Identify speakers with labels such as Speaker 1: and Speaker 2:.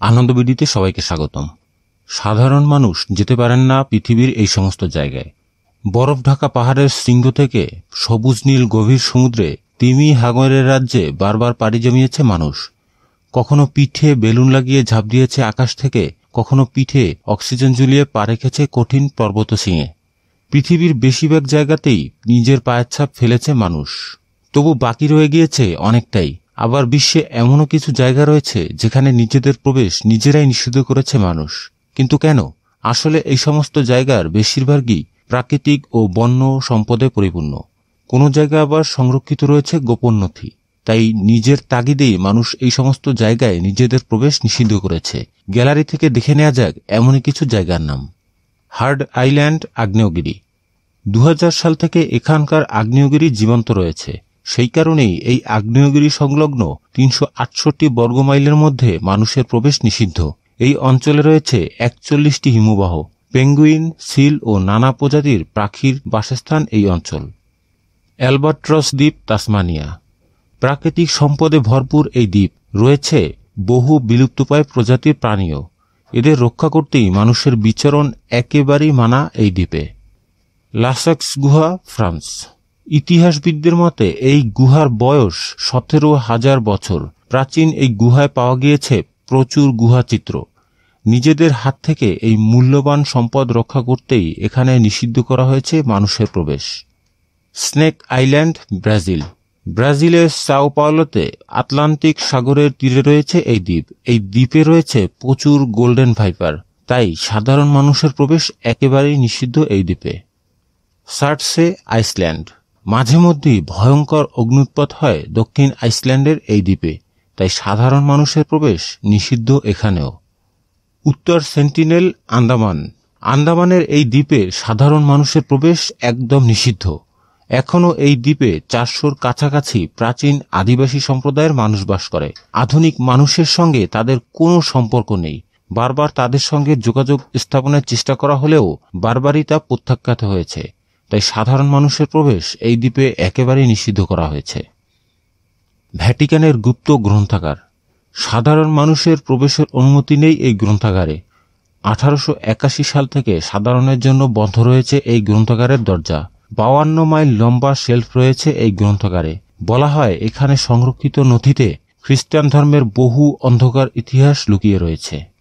Speaker 1: আনন্দবিডিতে সবাইকে স্বাগতম। সাধারণ মানুষ যেতে পারেন না পৃথিবীর এই সমস্ত জায়গায়। বরফ ঢাকা পাহাড়ের শৃঙ্গ থেকে সবুজ নীল গভীর সমুদ্রে তিমি হাগরের রাজ্যে বারবার পাড়ি জমিয়েছে মানুষ। কখনো পিঠে বেলুন লাগিয়ে ঝাঁপ দিয়েছে আকাশ থেকে, কখনো পিঠে অক্সিজেন ঝুলিয়ে পা রেখেছে কঠিন পর্বত সিংয়ে পৃথিবীর বেশিরভাগ জায়গাতেই নিজের পায়ের ছাপ ফেলেছে মানুষ। তবু বাকি রয়ে গিয়েছে অনেকটাই। আবার বিশ্বে এমনও কিছু জায়গা রয়েছে যেখানে নিজেদের প্রবেশ নিজেরাই নিষিদ্ধ করেছে মানুষ। কিন্তু কেন? আসলে এই সমস্ত জায়গার বেশিরভাগই প্রাকৃতিক ও বন্য সম্পদে পরিপূর্ণ। কোনো জায়গা আবার সংরক্ষিত রয়েছে গোপন নথি। তাই নিজের তাগিদেই মানুষ এই সমস্ত জায়গায় নিজেদের প্রবেশ নিষিদ্ধ করেছে। গ্যালারি থেকে দেখে নেওয়া যাক এমনই কিছু জায়গার নাম। হার্ড আইল্যান্ড আগ্নেয়গিরি। দু হাজার সাল থেকে এখানকার আগ্নেয়গিরি জীবন্ত রয়েছে। সেই কারণেই এই আগ্নেয়গিরি সংলগ্ন তিনশো আটষট্টি বর্গমাইলের মধ্যে মানুষের প্রবেশ নিষিদ্ধ। এই অঞ্চলে রয়েছে একচল্লিশটি হিমবাহ, পেঙ্গুইন, সিল ও নানা প্রজাতির পাখির বাসস্থান এই অঞ্চল। অ্যালবাট্রস দ্বীপ, তাসমানিয়া। প্রাকৃতিক সম্পদে ভরপুর এই দ্বীপ রয়েছে বহু বিলুপ্তপ্রায় প্রজাতির প্রাণীও। এদের রক্ষা করতেই মানুষের বিচরণ একেবারেই মানা এই দ্বীপে। লাসাক্স গুহা, ফ্রান্স। ইতিহাসবিদদের মতে, এই গুহার বয়স সতেরো হাজার বছর। প্রাচীন এই গুহায় পাওয়া গিয়েছে প্রচুর গুহাচিত্র। নিজেদের হাত থেকে এই মূল্যবান সম্পদ রক্ষা করতেই এখানে নিষিদ্ধ করা হয়েছে মানুষের প্রবেশ। Snake island, Brazil. ব্রাজিলের সাও পাওলোতে আটলান্টিক সাগরের তীরে রয়েছে এই দ্বীপ। এই দ্বীপে রয়েছে প্রচুর গোল্ডেন ভাইপার। তাই সাধারণ মানুষের প্রবেশ একেবারেই নিষিদ্ধ এই দ্বীপে। Surtsey, Iceland. মাঝে মধ্যেই ভয়ঙ্কর অগ্নুৎপাত হয় দক্ষিণ আইসল্যান্ডের এই দ্বীপে, তাই সাধারণ মানুষের প্রবেশ নিষিদ্ধ এখানেও। উত্তর সেন্টিনেল আন্দামান। আন্দামানের এই দ্বীপে সাধারণ মানুষের প্রবেশ একদম নিষিদ্ধ। এখনও এই দ্বীপে চারশোর কাছাকাছি প্রাচীন আদিবাসী সম্প্রদায়ের মানুষ বাস করে। আধুনিক মানুষের সঙ্গে তাদের কোনো সম্পর্ক নেই। বারবার তাদের সঙ্গে যোগাযোগ স্থাপনের চেষ্টা করা হলেও বারবারই তা প্রত্যাখ্যাত হয়েছে। তাই সাধারণ মানুষের প্রবেশ এই দ্বীপে একেবারেই নিষিদ্ধ করা হয়েছে। ভ্যাটিকানের গুপ্ত গ্রন্থাগার। সাধারণ মানুষের প্রবেশের অনুমতি নেই এই গ্রন্থাগারে। আঠারোশ একাশি সাল থেকে সাধারণের জন্য বন্ধ রয়েছে এই গ্রন্থাগারের দরজা। বাউান্ন মাইল লম্বা শেলফ রয়েছে এই গ্রন্থাগারে। বলা হয়, এখানে সংরক্ষিত নথিতে খ্রিস্টান ধর্মের বহু অন্ধকার ইতিহাস লুকিয়ে রয়েছে।